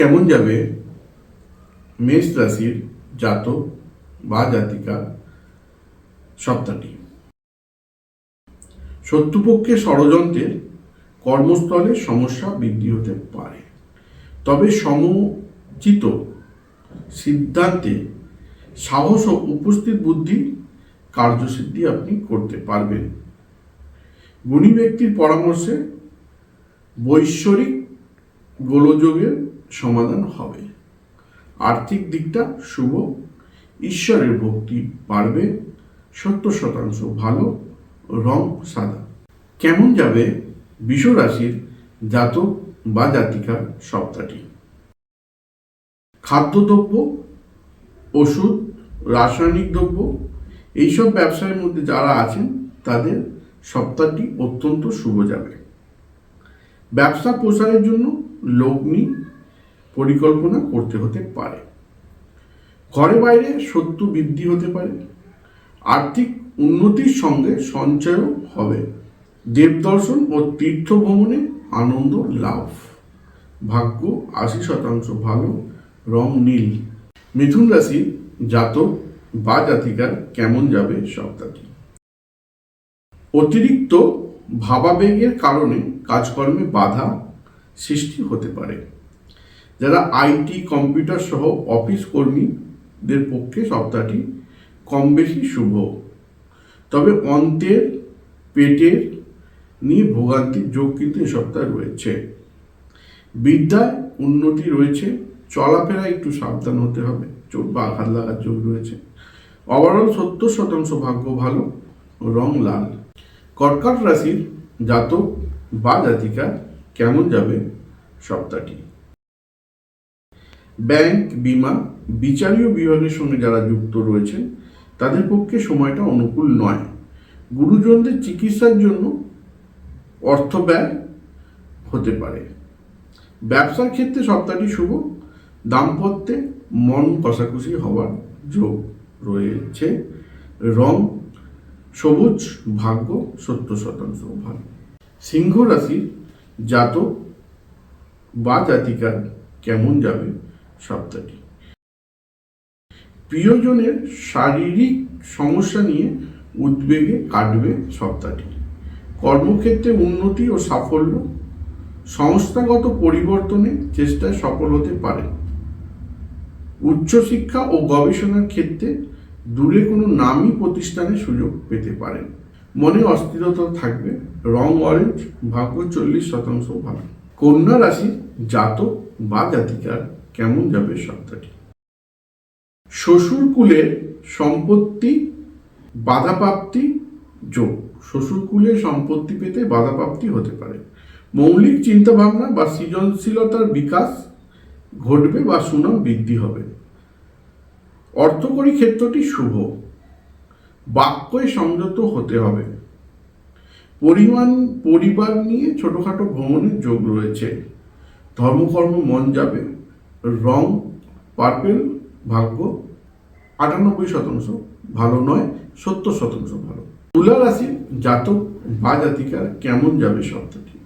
কেমন যাবে? মেষ রাশির জাতক বা জাতিকা সপ্তাহটি। শত্রুপক্ষের ষড়যন্ত্রের কর্মস্থলে সমস্যা বৃদ্ধি হতে পারে। তবে সমুচিত সিদ্ধান্তে সাহস ও উপস্থিত বুদ্ধি কার্যসিদ্ধি আপনি করতে পারবেন। গুণী ব্যক্তির পরামর্শে বৈশ্বরিক গোলযোগের সমাধান হবে। আর্থিক দিকটা শুভ, ঈশ্বরের ভক্তি বাড়বে, সত্তর শতাংশ ভালো, রং সাদা। কেমন যাবে বিষ রাশির জাতক বা জাতিকার সপ্তাহটি? খাদ্যদ্রব্য, ওষুধ, রাসায়নিক দ্রব্য, এইসব ব্যবসায়ের মধ্যে যারা আছেন, তাদের সপ্তাহটি অত্যন্ত শুভ যাবে। ব্যবসা প্রসারের জন্য লগ্নি পরিকল্পনা করতে হতে পারে। ঘরে বাইরে শত্রু বৃদ্ধি হতে পারে। আর্থিক উন্নতির সঙ্গে সঞ্চয়ও হবে। দেবদর্শন ও তীর্থ ভ্রমণে আনন্দ, লাভ। ভাগ্য আশি শতাংশ ভালো, রং নীল। মিথুন রাশি জাতক বা জাতিকার কেমন যাবে সপ্তাহটি? অতিরিক্ত ভাবাবেগের কারণে কাজকর্মে বাধা সৃষ্টি হতে পারে। যারা আইটি কম্পিউটার সহ অফিস কর্মীদের পক্ষে সপ্তাহটি কম বেশি শুভ। তবে অন্তের পেটের নিয়ে ভোগান্তির যোগ কিন্তু এ সপ্তাহে রয়েছে। বিদ্যায় উন্নতি রয়েছে, চলাফেরা একটু সাবধান হতে হবে চোট বা আঘাত লাগার যোগ রয়েছে। ওভারঅল সত্তর শতাংশ ভাগ্য ভালো, রং লাল। কর্কট রাশির জাতক বা জাতিকা কেমন যাবে সপ্তাহটি? ব্যাংক, বিমা, বিচারীয় বিভাগের সঙ্গে যারা যুক্ত রয়েছেন, তাদের পক্ষে সময়টা অনুকূল নয়। গুরুজনদের চিকিৎসার জন্য অর্থ ব্যয় হতে পারে। ব্যবসার ক্ষেত্রে সপ্তাহটি শুভ। দাম্পত্যে মন কষাকষি হওয়ার যোগ রয়েছে। রং, সবুজ, ভাগ্য সত্তর শতাংশ ভালো সিংহ রাশির জাতক বা জাতিকার কেমন যাবে? সপ্তাহটি প্রিয়জনের শারীরিক সমস্যা নিয়ে উদ্বেগে কাটবে সপ্তাহটি কর্মক্ষেত্রে উন্নতি ও সাফল্য, সংস্থাগত পরিবর্তনে চেষ্টায় সফল হতে পারে। উচ্চশিক্ষা ও গবেষণার ক্ষেত্রে দূরে কোনো নামী প্রতিষ্ঠানে সুযোগ পেতে পারেন মনে অস্থিরতা থাকবে, রং অরেঞ্জ ভাগ্য চল্লিশ শতাংশ ভালো। কন্যা রাশির জাতক বা জাতিকার কেমন যাবে সপ্তাহটি? শ্বশুর কুলের সম্পত্তি, বাধাপ্রাপ্তি যোগ। শ্বশুর কুলের সম্পত্তি পেতে বাধাপ্রাপ্তি হতে পারে। মৌলিক চিন্তাভাবনা বা সৃজনশীলতার বিকাশ ঘটবে বা সুনাম বৃদ্ধি হবে। অর্থকরী ক্ষেত্রটি শুভ। বাক্যে সংযত হতে হবে। পরিমাণ, পরিবার নিয়ে ছোটখাটো ভ্রমণের যোগ রয়েছে। ধর্মকর্ম মন যাবে। রং, পার্পেল, ভাগ্য, আটানব্বই শতাংশ ভালো নয়, সত্তর শতাংশ ভালো। তুলা রাশির জাতক বা জাতিকার কেমন যাবে সপ্তাহটি?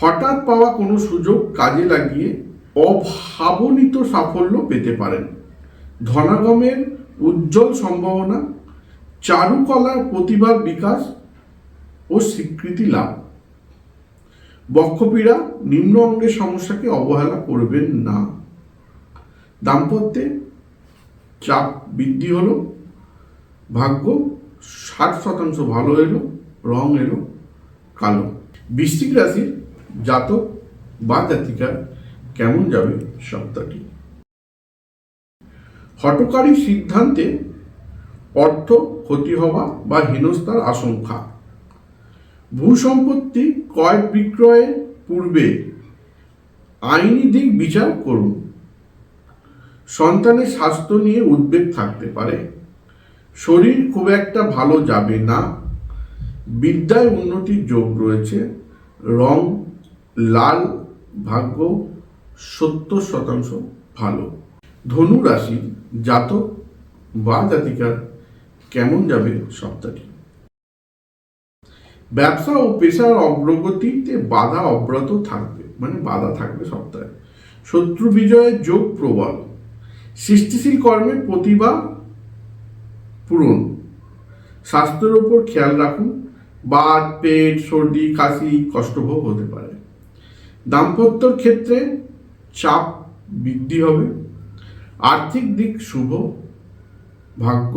হঠাৎ পাওয়া কোনো সুযোগ কাজে লাগিয়ে অভাবনিত সাফল্য পেতে পারেন। ধনাগমের উজ্জ্বল সম্ভাবনা, চারুকলার প্রতিভার বিকাশ ও স্বীকৃতি লাভ। বক্ষপীড়া নিম্ন অঙ্গের সমস্যাকে অবহেলা করবেন না। দাম্পত্যে চাপ বৃদ্ধি হলো, ভাগ্য ষাট শতাংশ ভালো এলো, রং এলো, কালো। বৃশ্চিক রাশির জাতক বা জাতিকার কেমন যাবে সপ্তাহটি? হটকারী সিদ্ধান্তে অর্থ ক্ষতি হওয়া বা হেনস্থার আশঙ্কা। ভূসম্পত্তি ক্রয় বিক্রয়ের পূর্বে আইনি দিক বিচার করুন। সন্তানের স্বাস্থ্য নিয়ে উদ্বেগ থাকতে পারে। শরীর খুব একটা ভালো যাবে না। বিদ্যায় উন্নতির যোগ রয়েছে। রং লাল, ভাগ্য সত্তর শতাংশ ভালো। ধনু রাশি জাতক বা জাতিকার কেমন যাবে সপ্তাহটি? ব্যবসা ও পেশার অগ্রগতিতে বাধা অব্রত থাকবে মানে বাধা থাকবে সপ্তাহে। শত্রু বিজয়ের যোগ প্রবল। সৃষ্টিশীল কর্মে প্রতিভা পূরণ। স্বাস্থ্যের ওপর খেয়াল রাখুন, বাত, পেট, সর্দি, কাশি কষ্টভোগ হতে পারে। দাম্পত্যর ক্ষেত্রে চাপ বৃদ্ধি হবে। আর্থিক দিক শুভ, ভাগ্য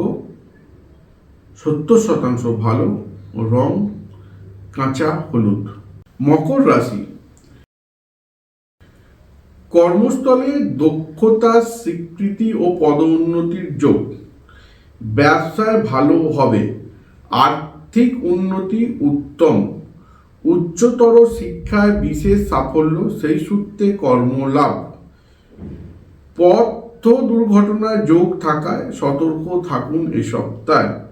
সত্তর শতাংশ ভালো রং কাঁচা হলুদ। মকর রাশি। কর্মস্থলে দক্ষতা, স্বীকৃতি ও পদোন্নতির যোগ। ব্যবসায় ভালো হবে। আর্থিক উন্নতি উত্তম। উচ্চতর শিক্ষায় বিশেষ সাফল্য, সেই সূত্রে কর্মলাভ। পথ দুর্ঘটনায় যোগ থাকায় সতর্ক থাকুন এ সপ্তাহে।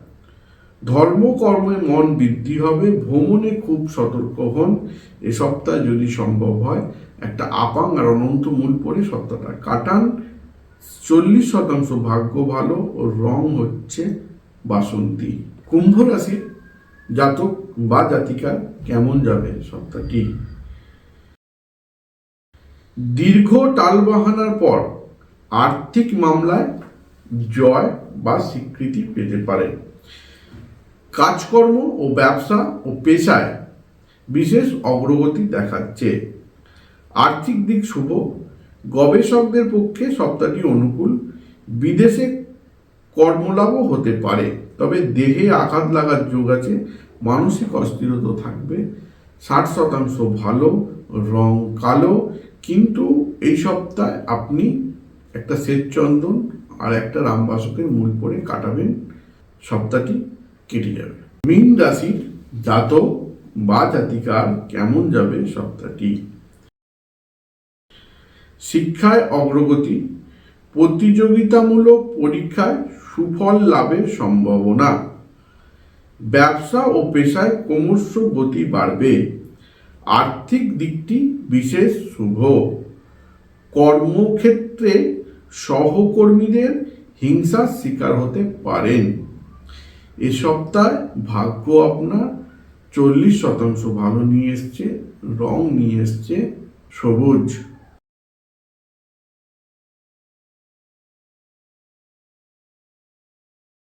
ধর্মকর্মে মন বৃদ্ধি হবে, ভ্রমণে খুব সতর্ক হন। এ সপ্তাহে যদি সম্ভব হয়, একটা আপাং আর অনন্ত মূল পরে সপ্তাহটা কাটান। চল্লিশ শতাংশ ভাগ্য ভালো ও রং হচ্ছে বাসন্তী। কুম্ভ রাশির জাতক বা জাতিকার কেমন যাবে সপ্তাহটি দীর্ঘ টালবাহানার পর আর্থিক মামলায় জয় বা স্বীকৃতি পেতে পারে। কাজকর্ম ও ব্যবসা ও পেশায় বিশেষ অগ্রগতি দেখাচ্ছে। আর্থিক দিক শুভ। গবেষকদের পক্ষে সপ্তাহটি অনুকূল। বিদেশে কর্মলাভও হতে পারে। তবে দেহে আঘাত লাগার যোগ আছে। মানসিক অস্থিরতা থাকবে। ষাট শতাংশ ভালো, রং কালো। কিন্তু এই সপ্তাহে আপনি একটা শ্বেতচন্দন আর একটা রামবাসকের মূল পরে কাটাবেন। সপ্তাহটি কেটে যাবে। মীন রাশির জাতক বা জাতিকার কেমন যাবে সপ্তাহটি? শিক্ষায় অগ্রগতি, প্রতিযোগিতামূলক পরীক্ষায় সুফল লাভের সম্ভাবনা, ব্যবসা ও পেশায় ক্রমশ গতি বাড়বে, আর্থিক দিকটি বিশেষ শুভ, কর্মক্ষেত্রে সহকর্মীদের হিংসার শিকার হতে পারেন। এ সপ্তাহে ভাগ্য আপনার চল্লিশ শতাংশ ভালো নিয়ে এসছে রং নিয়ে এসছে সবুজ।